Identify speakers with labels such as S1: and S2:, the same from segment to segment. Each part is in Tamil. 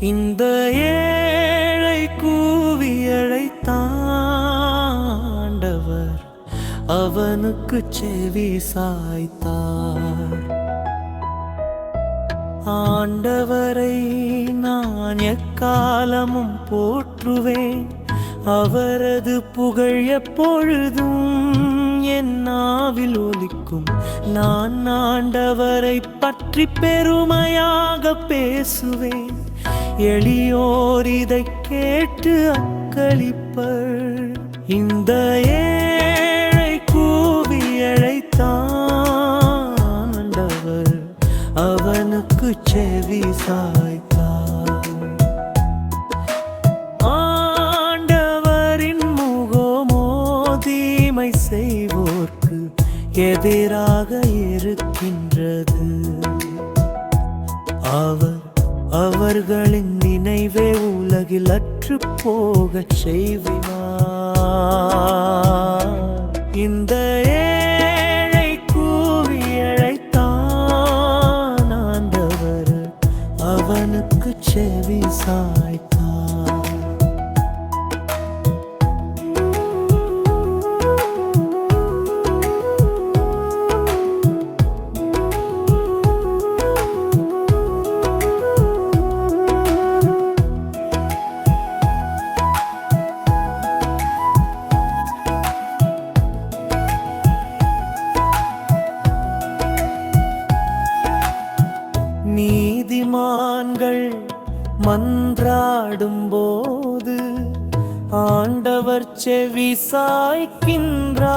S1: இந்த ஏழை கூவி அழைத்தாண்டவர் அவனுக்கு செவி சாய்த்தார். ஆண்டவரை நான் எக்காலமும் போற்றுவேன். அவரது புகழ் எப்பொழுதும் என் நாவில் ஒலிக்கும். நான் ஆண்டவரை பற்றி பெருமையாக பேசுவேன். எளியோர் இதை கேட்டு அக்களிப்பர். இந்த ஏழை கூவி அழைத்தான் அவனுக்கு செவி சாய்த்தார் ஆண்டவரின் முகமோ தீமை செய்வோர்க்கு எதிராக இருக்கின்றது. அவர் அவர்களின் நினைவே உலகில் அற்று போக செய்வினா இந்த ஏழை கூவி அழைத்தான் ஆண்டவர் அவனுக்கு செவி சாய்த்தான். மகான்கள் மன்றாடும் போது ஆண்டவர் செவி சாய்க்கின்றார்.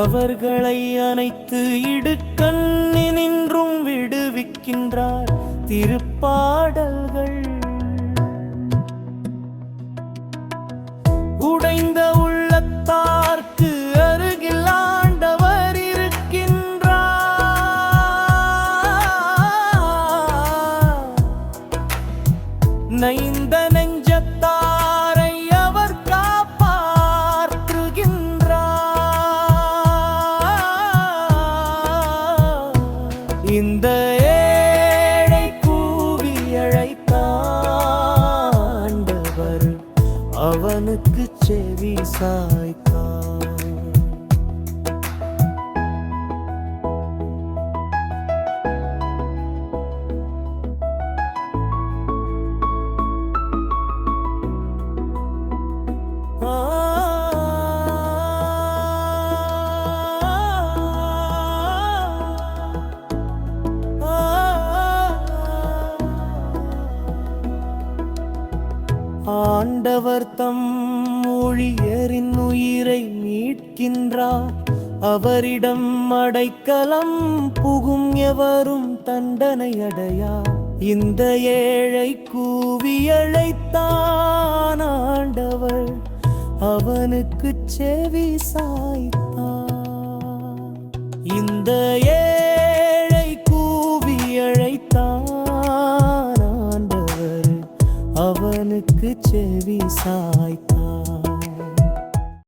S1: அவர்களை அனைத்து இடுக்கண்ணினின்றும் விடுவிக்கின்றார். திருப்பாடல்கள் நைந்த நெஞ்சத்தாரை அவர் காப்பாற்றுகின்றார். இந்த ஏழை கூவி அழைத்தாண்டவர் அவனுக்கு செவி சாய்த்தார் ஆண்டவர் தம் ஊழியரின் உயிரை மீட்கின்றார். அவரிடம் அடைக்கலம் புகும் எவரும் தண்டனை அடையா இந்த ஏழை கூவியழைத்தான் ஆண்டவர். அவனுக்கு செவி சாய்த்த கருத்துக்கு செவி சாய்த்தான்